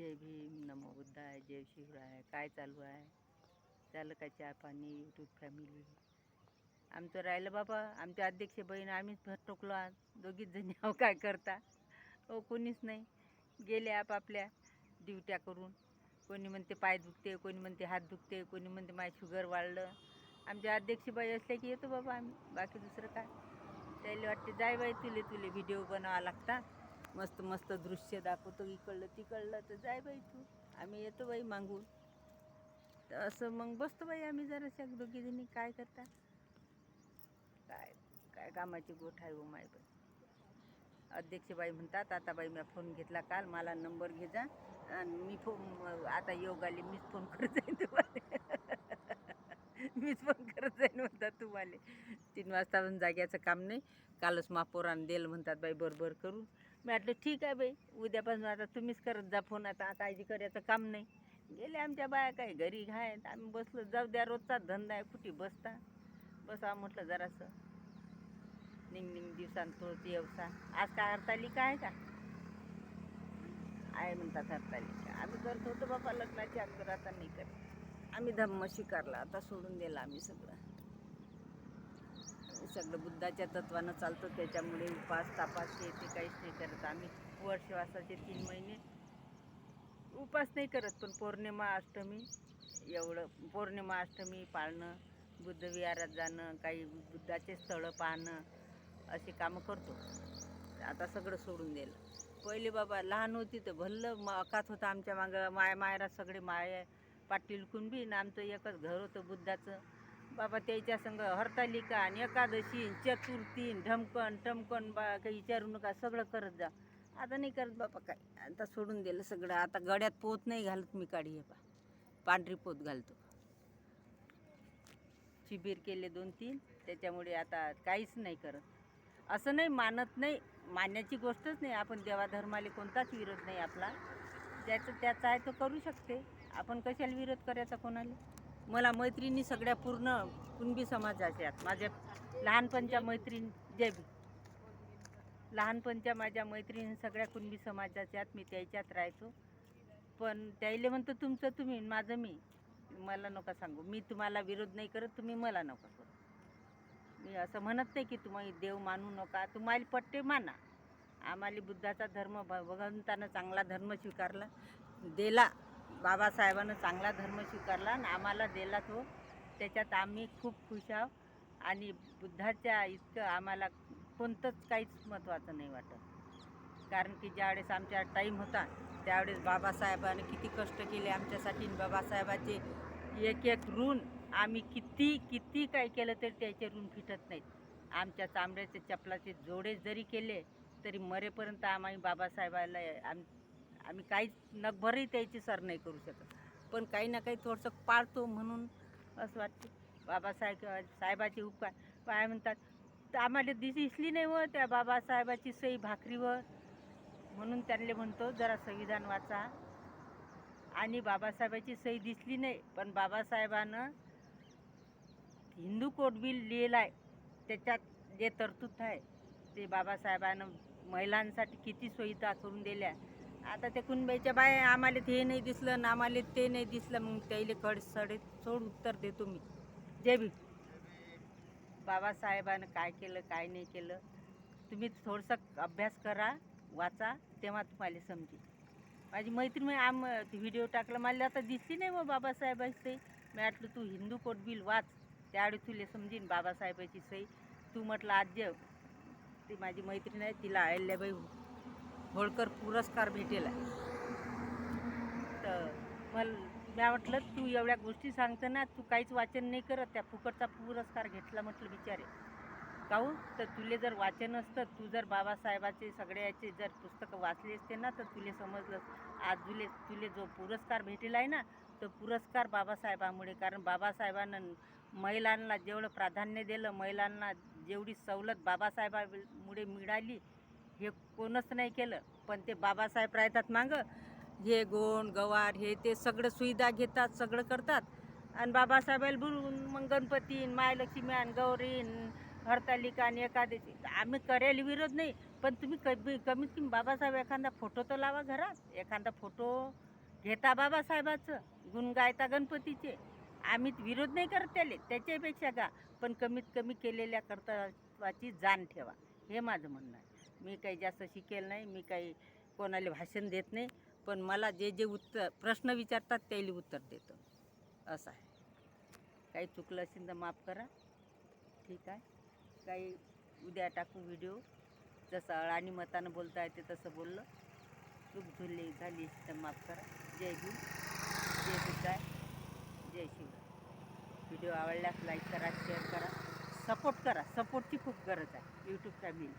जय भीम नमो बुद्धाय जय शिवराय. काय चालू आहे? झालं का चहा पाणी यूट्यूब फॅमिली आमचं राहिलं बाबा. आमच्या अध्यक्ष बहीण आम्हीच भर टोकलो आज. दोघीच जणी अहो काय करता? हो कोणीच नाही. गेले आपापल्या ड्युट्या करून. कोणी म्हणते पाय दुखते कोणी म्हणते हात दुखते कोणी म्हणते माय शुगर वाढलं. आमच्या अध्यक्षबाई असल्या की येतो बाबा आम्ही. बाकी दुसरं काय? त्याला वाटते जाय बाई तुले तुले व्हिडिओ बनवा लागतात. मस्त मस्त दृश्य दाखवतो. इकडलं तिकडलं. तर जाय बाई तू. आम्ही येतो बाई मागून. तर असं मग बसतो बाई आम्ही जराशा दोघीजणी. काय करता? काय काय कामाची गोठ आहे हो माय बाई. अध्यक्षबाई म्हणतात आता बाई मी फोन घेतला काल. मला नंबर घे जा. आणि मी फोन आता योग आली मीच फोन करत जाईन तुम्हाला. मीच पण करत जाईन म्हणतात तुम्हाला. तीन वाजता पण जाग्याचं काम नाही. कालच मापोरान दिलं म्हणतात बाई बरोबर करू. मी म्हटलं ठीक आहे बाई उद्यापासून आता तुम्हीच करत जा फोन आता काळजी करायचं काम नाही. गेले आमच्या बाया काय घरी आहेत आम्ही बसलो जाऊ द्या रोजचा धंदा आहे कुठे बसता? बसा म्हटलं जरासं. निंग निंग दिवसान थोडं व्यवसाय आज काय हरतालिका आहे का? आहे म्हणतात हरतालिका. आम्ही करत होतो बाबा लग्नाच्या अगोदर आता नाही करत. आम्ही धम्म स्वीकारला आता सोडून दिला आम्ही सगळं. आम्ही सगळं बुद्धाच्या तत्वानं चालतो त्याच्यामुळे उपास तापास हे ते काहीच नाही करत. आम्ही वर्षवासाचे तीन महिने उपास नाही करत पण पौर्णिमा अष्टमी एवढं पौर्णिमा अष्टमी पाळणं बुद्धविहारात जाणं काही बुद्धाचे स्थळं पाहणं असे कामं करतो. आता सगळं सोडून दिलं. पहिले बाबा लहान होती तर भल्लं अकात होतं आमच्या मागं माय मायरा सगळे माय पाटील कुणबी आणि आमचं एकच घर होतं बुद्धाचं. बाबा त्याच्या संग हरतालिका आणि एकादशी चतुर्थी ढमकण टमकण बा काही विचारू नका सगळं करत जा. आता नाही करत बाबा काय आता सोडून दिलं सगळं. आता गड्यात पोत नाही घालत मी काढी हे पा पांढरी पोत घालतो. शिबिर केले दोन तीन. त्याच्यामुळे आता काहीच नाही करत. असं नाही मानत नाही. मानण्याची गोष्टच नाही. आपण देवाधर्माला कोणताच विरोध नाही आपला. ज्याचं त्याचा आहे तो करू शकते. आपण कशाला विरोध करायचा कोणाला? मला मैत्रिणी सगळ्या पूर्ण कुणबी समाजाच्या आहेत. माझ्या लहानपणच्या मैत्रीण जय लहानपणच्या माझ्या मैत्रिणी सगळ्या कुणबी समाजाच्या आहेत. मी त्याच्यात राहतो. पण त्याईले म्हणतो तुमचं तुम्ही माझं मी. मला नका सांगू. मी तुम्हाला विरोध नाही करत तुम्ही मला नका करू. मी असं म्हणत नाही की तुम्ही देव मानू नका. तुम्हाला पट्टे माना. आम्हाला बुद्धाचा धर्म भ- भगवंतानं चांगला धर्म स्वीकारला दिला. बाबासाहेबानं चांगला धर्म स्वीकारला आणि आम्हाला दिला तो. त्याच्यात आम्ही खूप खुश आहोत. आणि बुद्धाच्या इतकं आम्हाला कोणतंच काहीच महत्त्वाचं नाही वाटत. कारण की ज्यावेळेस आमच्या टाईम होता त्यावेळेस बाबासाहेबाने किती कष्ट केले आमच्यासाठी बाबासाहेबाचे एक एक ऋण आम्ही किती किती काय केलं तरी त्याचे ऋण फिटत नाहीत. आमच्या चांबड्याचे चपलाचे जोडे जरी केले तरी मरेपर्यंत आम्ही बाबासाहेबाला आम आम्ही काहीच नगभरही त्याची सर नाही करू शकत. पण काही ना काही थोडंसं पाळतो म्हणून असं वाटते. बाबासाहेब साहेबाचे उपकार. काय म्हणतात तर आम्हाला दिस दिसली नाही व त्या बाबासाहेबाची सई भाकरीवर. म्हणून त्यांना म्हणतो जरा संविधान वाचा. आणि बाबासाहेबाची सई दिसली नाही पण बाबासाहेबानं हिंदू कोड बिल लिहिलं आहे त्याच्यात जे तरतूद आहे ते बाबासाहेबानं महिलांसाठी किती सोयीता करून दिल्या. आता ते कुणबाईच्या बाय आम्हाला ते नाही दिसलं ना आम्हाला ते नाही दिसलं मग त्याला कड सडे सोड उत्तर देतो मी. जे भी बाबासाहेबानं काय केलं काय नाही केलं तुम्ही थोडंसं अभ्यास करा वाचा तेव्हा तुम्हाला समजेल. माझी मैत्रीण म्हणे, आम व्हिडिओ टाकला मला आता दिसली नाही मग बाबासाहेबाची. सही मी म्हटलं तू हिंदू कोट बिल वाच त्यावेळी तुला समजीन बाबासाहेबाची सही. तू म्हटलं आज्य ती माझी मैत्रीण आहे तिला अहिल्याबाई होळकर पुरस्कार भेटेल आहे. तर मला मी म्हटलं तू एवढ्या गोष्टी सांगतो ना तू काहीच वाचन नाही करत. त्या फुकटचा पुरस्कार घेतला म्हटलं बिचारे. काहून तर तुले जर वाचन असतं तू जर बाबासाहेबाचे सगळ्याचे जर पुस्तकं वाचले असते ना तर तुले समजलं. आज तुले तुले जो पुरस्कार भेटेला आहे ना तो पुरस्कार बाबासाहेबामुळे. कारण बाबासाहेबानं महिलांना जेवढं प्राधान्य दिलं महिलांना जेवढी सवलत बाबासाहेबामुळे मिळाली हे कोणच नाही केलं. पण ते बाबासाहेब राहतात मागं. हे गोण गवार हे ते सगळं सुविधा घेतात सगळं करतात. आणि बाबासाहेबाला बोलून मग गणपती मायलक्ष्मी गौरीन आणि गौरी हरतालिका आणि एकादशी. आम्ही करायला विरोध नाही. पण तुम्ही कमी कमीत कमी बाबासाहेब एखादा फोटो तर लावा घरात. एखादा फोटो घेता बाबासाहेबाचं. गुण गायता गणपतीचे. आम्ही विरोध नाही करत त्याले. त्याच्यापेक्षा का पण कमीत कमी केलेल्या कर्तवाची जाण ठेवा. हे माझं म्हणणं आहे. मी काही जास्त शिकेल नाही मी काही कोणाला भाषण देत नाही पण मला जे जे उत्तर प्रश्न विचारतात त्याला उत्तर देतो. असं आहे. काही चुकलं असेल तर माफ करा. ठीक आहे. काही उद्या टाकू व्हिडिओ. जसं अळाणी मतानं बोलता येते तसं बोललं. चूक झुलली झाली तर माफ करा. जय भीम जय बुद्धाय. जय शिवराय व्हिडिओ आवडल्यास लाईक करा शेअर करा. सपोर्ट करा. सपोर्टची खूप गरज आहे. YouTube family